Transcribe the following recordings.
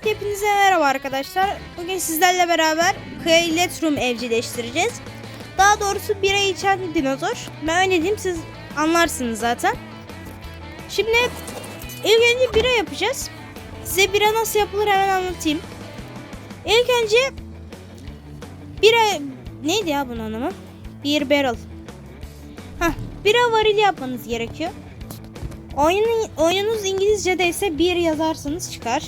Minecraft hepinize merhaba arkadaşlar. Bugün sizlerle beraber Kayletrum evcilleştireceğiz. Daha doğrusu bira içen dinozor. Ben öyle diyeyim siz anlarsınız zaten. Şimdi ilk önce bira yapacağız. Size bira nasıl yapılır hemen anlatayım. İlk önce bira neydi ya bunun anlamı? Bir barrel. Hah, bira varili yapmanız gerekiyor. Oyunun, oyununuz İngilizce'de ise bir yazarsanız çıkar.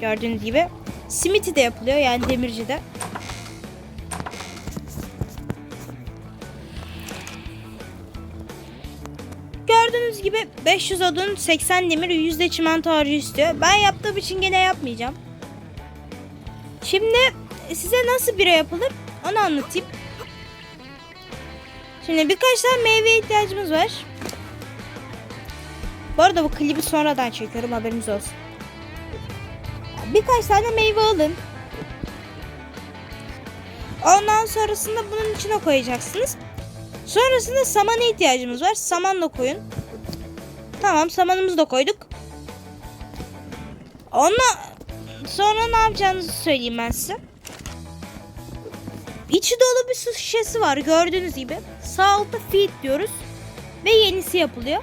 Gördüğünüz gibi. Smithy de yapılıyor yani demircide. Gördüğünüz gibi 500 odun 80 demir yüzde çimento harcı istiyor. Ben yaptığım için gene yapmayacağım. Şimdi size nasıl bira yapılır onu anlatayım. Şimdi birkaç tane meyve ihtiyacımız var. Bu arada bu klibi sonradan çekiyorum haberiniz olsun. Birkaç tane meyve alın. Ondan sonrasında bunun içine koyacaksınız. Sonrasında samana ihtiyacımız var. Saman da koyun. Tamam samanımızı da koyduk. Ondan sonra ne yapacağınızı söyleyeyim ben size. İçi dolu bir su şişesi var gördüğünüz gibi. Sağ altta feed diyoruz. Ve yenisi yapılıyor.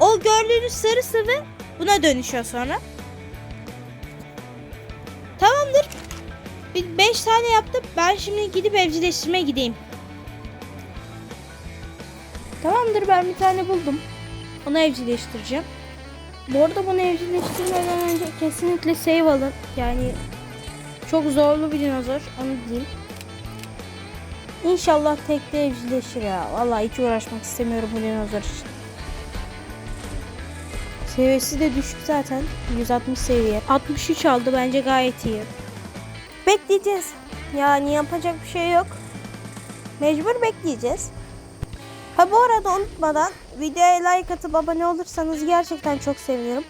O gördüğünüz sarı sıvı buna dönüşüyor sonra. Bir 5 tane yaptım. Ben şimdi gidip evcilleştirmeye gideyim. Tamamdır ben bir tane buldum. Onu evcilleştireceğim. Bu arada bunu evcilleştirmeden önce kesinlikle save alın. Yani çok zorlu bir dinozor. Onu diyeyim. İnşallah tekte evcilleşir ya. Vallahi hiç uğraşmak istemiyorum bu dinozor için. Seviyesi de düşük zaten. 160 seviye. 63 aldı bence gayet iyi. Bekleyeceğiz. Yani yapacak bir şey yok. Mecbur bekleyeceğiz. Ha bu arada unutmadan videoya like atıp abone olursanız gerçekten çok sevinirim.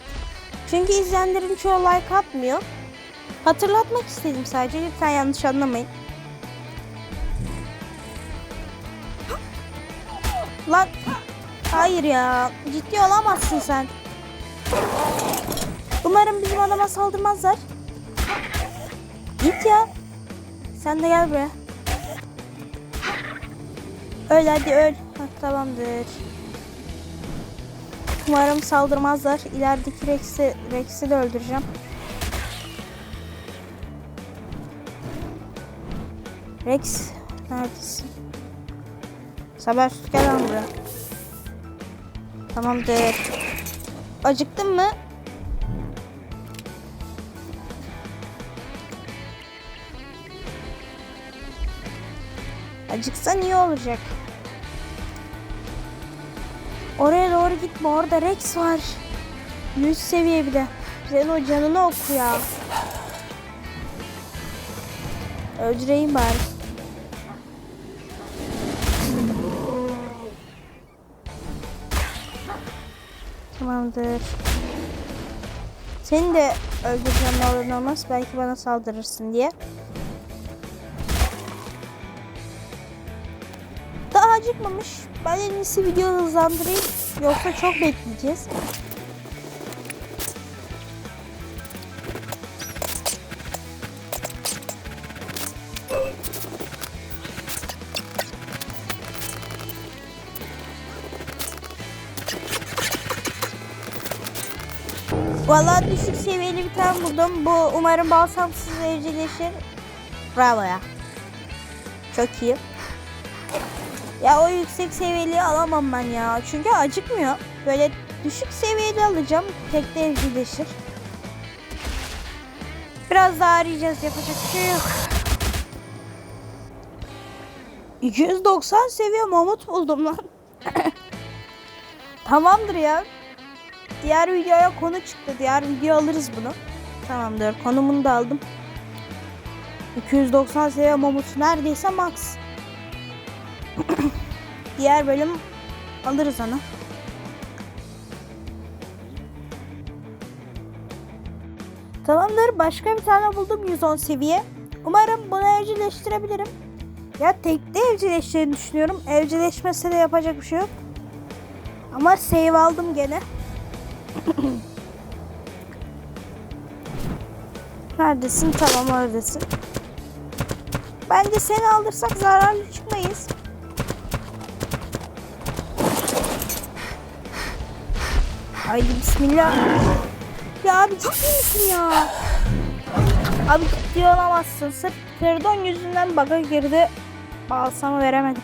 Çünkü izleyenlerin çoğu like atmıyor. Hatırlatmak istedim sadece lütfen yanlış anlamayın. Lan hayır ya ciddi olamazsın sen. Umarım bizim adama saldırmazlar. Git ya. Sen de gel buraya. Öl hadi öl. Hah, tamamdır. Umarım saldırmazlar. İlerideki Rex'i Rex'i de öldüreceğim. Rex neredesin? Saber gel buraya. Tamamdır. Acıktın mı? Acıksan iyi olacak. Oraya doğru gitme. Orada Rex var. 100 seviye bir de. Senin o canını oku ya. Öldüreyim bari. Tamamdır. Seni de öldüreceğim ne olur ne olmaz. Belki bana saldırırsın diye. Acıkmamış. Ben en iyisi video hızlandırayım. Yoksa çok bekleyeceğiz. Vallahi düşük seviyeli bir tane buldum. Bu umarım balsamsız evcilleşir. Bravo ya. Çok iyi. Ya o yüksek seviyeli alamam ben ya. Çünkü acıkmıyor. Böyle düşük seviyeli alacağım. Tekte evcilleşir. Biraz daha arayacağız. Yapacak bir şey yok. 290 seviye mamut buldum lan. Tamamdır ya. Diğer videoya konu çıktı. Diğer video alırız bunu. Tamamdır. Konumunu da aldım. 290 seviye mamut neredeyse max. Diğer bölüm alırız onu. Tamamdır. Başka bir tane buldum 110 seviye. Umarım bunu evcilleştirebilirim. Ya tekte evcilleşeceğini düşünüyorum. Evcilleşmese de yapacak bir şey yok. Ama save aldım gene. Neredesin? Tamam oradasın. Bence seni aldırsak zararlı çıkmayız. Haydi bismillah. Ya abi ciddi misin ya? Abi ciddi olamazsın. Sırf kırdon yüzünden baga girdi. Balsamı veremedim.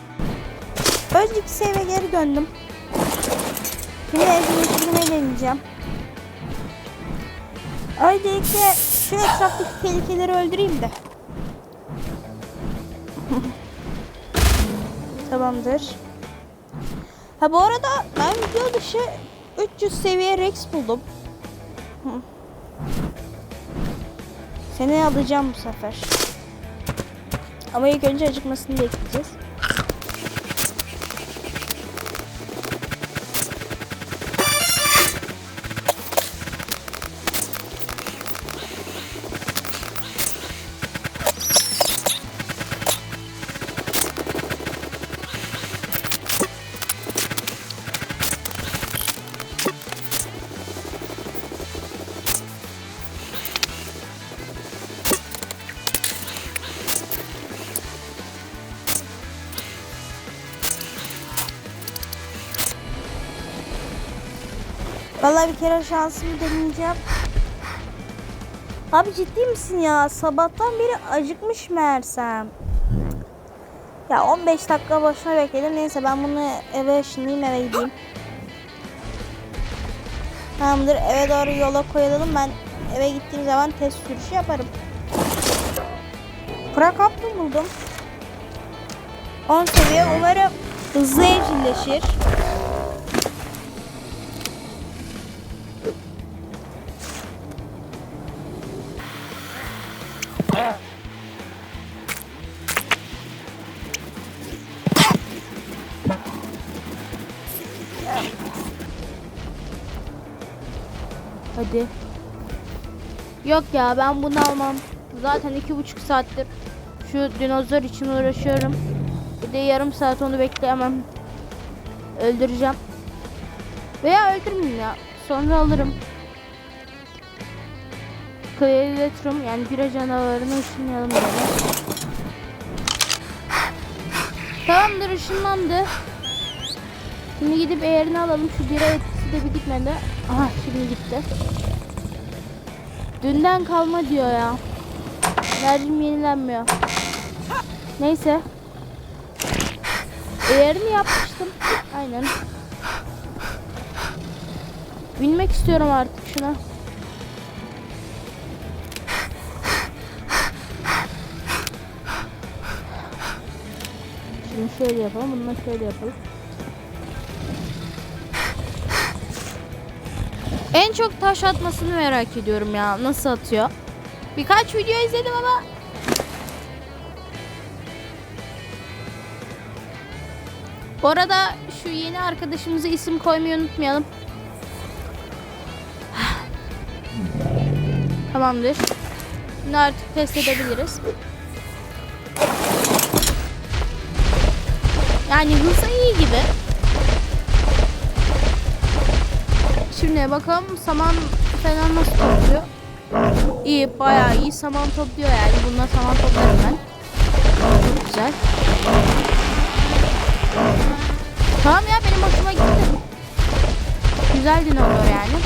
Önceki seve geri döndüm. Yine evcilleştirmeyi deneyeceğim. Öncelikle şu etraftaki tehlikeleri öldüreyim de. Tamamdır. Ha bu arada ben video dışı 300 seviye Rex buldum. Seni alacağım bu sefer. Ama ilk önce acıkmasını bekleyeceğiz. Vallahi bir kere şansımı deneyeceğim. Abi ciddi misin ya? Sabahtan beri acıkmış meğersem. Ya 15 dakika boşuna bekledim. Neyse ben bunu eve ışınlayayım eve gideyim. Tamamdır eve doğru yola koyalım. Ben eve gittiğim zaman test sürüşü yaparım. Prakaplı buldum. 10 seviye umarım hızlı evcilleşir. Hadi. Yok ya ben bunu almam. Zaten iki buçuk saattir şu dinozor için uğraşıyorum. Bir de yarım saat onu bekleyemem. Öldüreceğim. Veya öldürmeyeyim ya. Sonra alırım. Kleoletrum yani bira canavarını ışınlayalım böyle. Tamamdır ışınlandı. Şimdi gidip eğerini alalım. Şu bira etkisi de bir gitmedi. Aha şimdi gitti. Dünden kalma diyor ya. Enerjim yenilenmiyor. Neyse. Eğerini yapmıştım. Aynen. Binmek istiyorum artık şuna. Şimdi şöyle yapalım. Bununla şöyle yapalım. En çok taş atmasını merak ediyorum ya. Nasıl atıyor? Birkaç video izledim ama Bu arada şu yeni arkadaşımıza isim koymayı unutmayalım. Tamamdır. Şimdi artık test edebiliriz. Yani hızı iyi gibi. Şimdi bakalım saman falan nasıl topluyor. İyi bayağı iyi saman topluyor yani. Bununla saman toplarım ben. Çok güzel. Tamam ya benim hoşuma gitti. Güzel dinozor yani.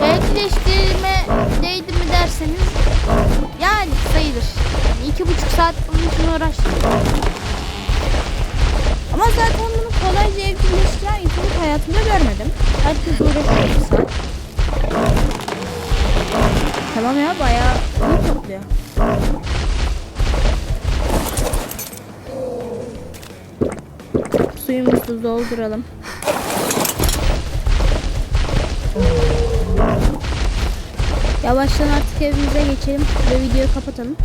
Belkileştirme değdi mi derseniz yani sayılır. Yani iki buçuk saat bunun için uğraştım. Ama zaten bunu kolayca evcilleştiren insanı hayatımda görmedim. Herkes uğraşıyor. Tamam ya bayağı iyi topluyor. Suyumuzu dolduralım. Yavaştan artık evimize geçelim ve videoyu kapatalım.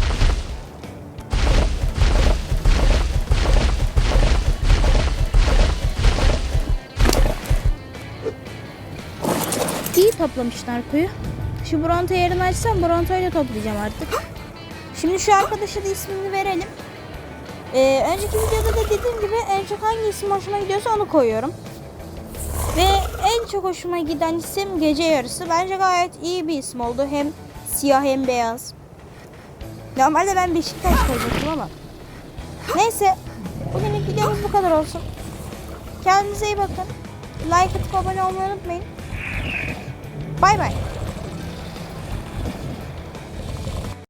İyi toplamışlar kuyu. Şu Bronto yerini açsam Bronto ile toplayacağım artık. Şimdi şu arkadaşa da ismini verelim. Ee, önceki videoda da dediğim gibi en çok hangi isim hoşuma gidiyorsa onu koyuyorum. Ve en çok hoşuma giden isim Gece Yarısı. Bence gayet iyi bir isim oldu. Hem siyah hem beyaz. Normalde ben Beşiktaş koyacaktım ama. Neyse. Bugünlük videomuz bu kadar olsun. Kendinize iyi bakın. Like atıp abone olmayı unutmayın. Bye bye.